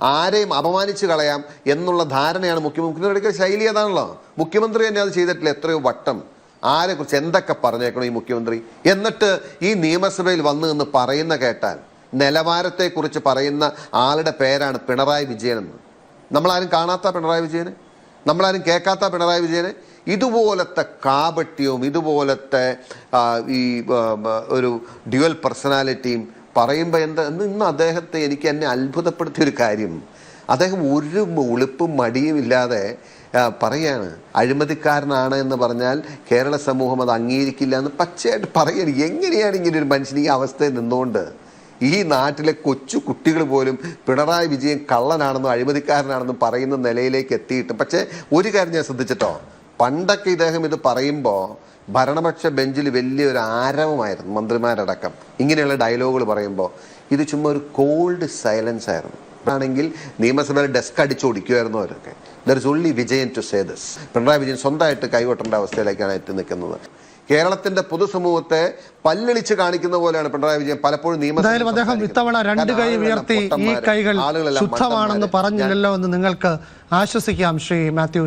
ആരെയും അപമാനിച്ച് കളയാം എന്നുള്ള ധാരണയാണ് മുഖ്യമന്ത്രിയുടെ ശൈലി അതാണല്ലോ മുഖ്യമന്ത്രി തന്നെ അത് ചെയ്തിട്ടില്ല. എത്രയോ വട്ടം ആരെക്കുറിച്ച് എന്തൊക്കെ പറഞ്ഞേക്കണം ഈ മുഖ്യമന്ത്രി? എന്നിട്ട് ഈ നിയമസഭയിൽ വന്നു എന്ന് പറയുന്ന കേട്ടാൽ നിലവാരത്തെക്കുറിച്ച് പറയുന്ന ആളുടെ പേരാണ് പിണറായി വിജയൻ എന്ന്. നമ്മളാരും കാണാത്ത പിണറായി വിജയന്? നമ്മളാരും കേൾക്കാത്ത പിണറായി വിജയന്? ഇതുപോലത്തെ കാപട്യവും ഇതുപോലത്തെ ഈ ഒരു ഡ്യുവൽ പേഴ്സണാലിറ്റിയും പറയുമ്പോൾ എന്താ ഇന്ന് അദ്ദേഹത്തെ എനിക്ക് എന്നെ അത്ഭുതപ്പെടുത്തിയ ഒരു കാര്യം. അദ്ദേഹം ഒരു ഉളുപ്പും മടിയും ഇല്ലാതെ പറയാണ്. അഴിമതിക്കാരനാണ് എന്ന് പറഞ്ഞാൽ കേരള സമൂഹം അത് അംഗീകരിക്കില്ല എന്ന് പച്ചയായിട്ട് പറയാണ്. എങ്ങനെയാണ് ഇങ്ങനെ ഒരു മനുഷ്യൻ ഈ അവസ്ഥയിൽ നിന്നുകൊണ്ട്? ഈ നാട്ടിലെ കൊച്ചു കുട്ടികൾ പോലും പിണറായി വിജയൻ കള്ളനാണെന്നും അഴിമതിക്കാരനാണെന്നും പറയുന്ന നിലയിലേക്ക് എത്തിയിട്ട്. പക്ഷേ ഒരു കാര്യം ഞാൻ ശ്രദ്ധിച്ചിട്ടോ? പണ്ടൊക്കെ ഇദ്ദേഹം ഇത് പറയുമ്പോൾ ഭരണപക്ഷ ബെഞ്ചിൽ വലിയൊരു ആരവമായിരുന്നു മന്ത്രിമാരടക്കം. ഇങ്ങനെയുള്ള ഡയലോഗുകൾ പറയുമ്പോൾ ഇത് ചുമ്മാ ഒരു കോൾഡ് സൈലൻസ് ആയിരുന്നു. ആണെങ്കിൽ നിയമസഭയിൽ ഡെസ്ക് അടിച്ചോടിക്കുമായിരുന്നു അവരൊക്കെ. There is only Vijayan to say this Pinarayi Vijayan സ്വന്തമായിട്ട് കൈകൊട്ടേണ്ട അവസ്ഥയിലേക്കാണ് എത്തി നിൽക്കുന്നത്. കേരളത്തിന്റെ പൊതുസമൂഹത്തെ പല്ലിളിച്ച് കാണിക്കുന്ന പോലെയാണ് പിണറായി വിജയൻ പലപ്പോഴും എന്തായാലും അദ്ദേഹം. ഇത്തവണ രണ്ട് കൈ ഉയർത്തി ഈ കൈകൾ ശുദ്ധമാണെന്ന്. പറഞ്ഞില്ലല്ലോ എന്ന് നിങ്ങൾക്ക് ആശ്വസിക്കാം ശ്രീ മാത്യു